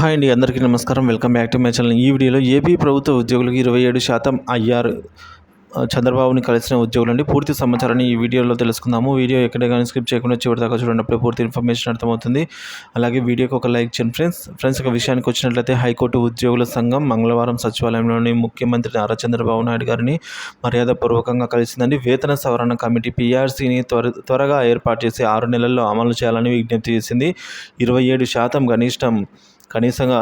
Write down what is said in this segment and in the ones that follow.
Hi అండి అందరికీ నమస్కారం. Welcome back to my channel. ఈ వీడియోలో ఏపీ ప్రభుత్వ ఉద్యోగులకు ఇరవై ఏడు శాతం ఐఆర్ చంద్రబాబుని కలిసిన ఉద్యోగులు అండి. పూర్తి సమాచారాన్ని ఈ వీడియోలో తెలుసుకుందాము. వీడియో ఎక్కడ కానీ స్కిప్ చేయకుండా చివరి దాకా చూడండి అప్పుడే పూర్తి ఇన్ఫర్మేషన్ అర్థమవుతుంది. అలాగే వీడియోకి ఒక లైక్ చేయండి ఫ్రెండ్స్. ఫ్రెండ్స్ ఒక విషయానికి వచ్చినట్లయితే హైకోర్టు ఉద్యోగుల సంఘం మంగళవారం సచివాలయంలోని ముఖ్యమంత్రి నారా చంద్రబాబు నాయుడు గారిని మర్యాదపూర్వకంగా కలిసిందండి. వేతన సవరణ కమిటీ పీఆర్సీని త్వర త్వరగా ఏర్పాటు చేసి ఆరు నెలల్లో అమలు చేయాలని విజ్ఞప్తి చేసింది. ఇరవై ఏడు శాతం కనిష్టం కనీసంగా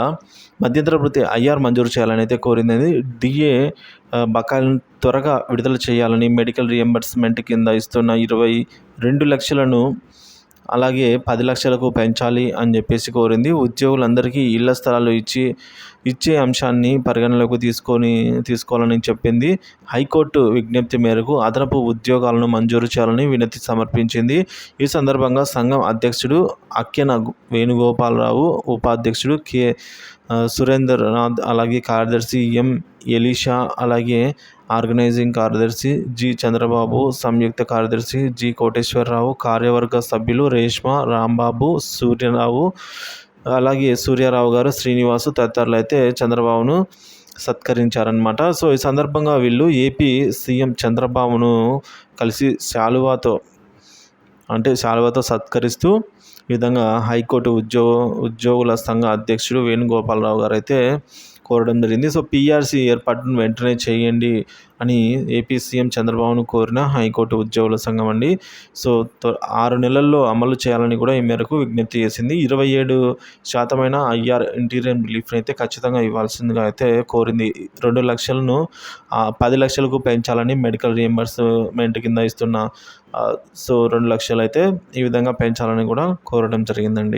మధ్యంతర వృత్తి ఐఆర్ మంజూరు చేయాలని అయితే కోరింది. డిఏ బకాయిలను త్వరగా విడుదల చేయాలని మెడికల్ రియంబర్స్మెంట్ కింద ఇస్తున్న ఇరవై రెండు లక్షలను అలాగే పది లక్షలకు పెంచాలి అని చెప్పేసి కోరింది. ఉద్యోగులందరికీ ఇళ్ళ స్థలాలు ఇచ్చి ఇచ్చే అంశాన్ని పరిగణలోకి తీసుకొని తీసుకోవాలని చెప్పింది. హైకోర్టు విజ్ఞప్తి మేరకు అదనపు ఉద్యోగాలను మంజూరు చేయాలని వినతి సమర్పించింది. ఈ సందర్భంగా సంఘం అధ్యక్షుడు అక్కెన వేణుగోపాలరావు ఉపాధ్యక్షుడు కె సురేంద్రనాథ్ అలాగే కార్యదర్శి ఎం. ఎలీషా అలాగే ఆర్గనైజింగ్ కార్యదర్శి జి చంద్రబాబు సంయుక్త కార్యదర్శి జి కోటేశ్వరరావు కార్యవర్గ సభ్యులు రేష్మ రాంబాబు సూర్యరావు అలాగే సూర్యారావు గారు శ్రీనివాసు తదితరులు అయితే చంద్రబాబును సత్కరించారనమాట సో ఈ సందర్భంగా వీళ్ళు ఏపీ సీఎం చంద్రబాబును కలిసి శాలువాతో అంటే శాలువాతో సత్కరిస్తూ ఈ విధంగా హైకోర్టు ఉద్యోగ ఉద్యోగుల సంఘ అధ్యక్షుడు వేణుగోపాలరావు గారు అయితే కోరడం జరిగింది. సో పీఆర్సీ ఏర్పాటును వెంటనే చేయండి అని ఏపీ సీఎం చంద్రబాబును కోరిన హైకోర్టు ఉద్యోగుల సంఘం అండి. సో ఆరు నెలల్లో అమలు చేయాలని కూడా ఈ మేరకు విజ్ఞప్తి చేసింది. ఇరవై ఏడు శాతమైన ఐఆర్ ఇంటీరియర్ రిలీఫ్ని అయితే ఖచ్చితంగా ఇవ్వాల్సిందిగా అయితే కోరింది. రెండు లక్షలను పది లక్షలకు పెంచాలని మెడికల్ రియంబర్స్మెంట్ కింద ఇస్తున్న సో రెండు లక్షలు అయితే ఈ విధంగా పెంచాలని కూడా కోరడం జరిగిందండి.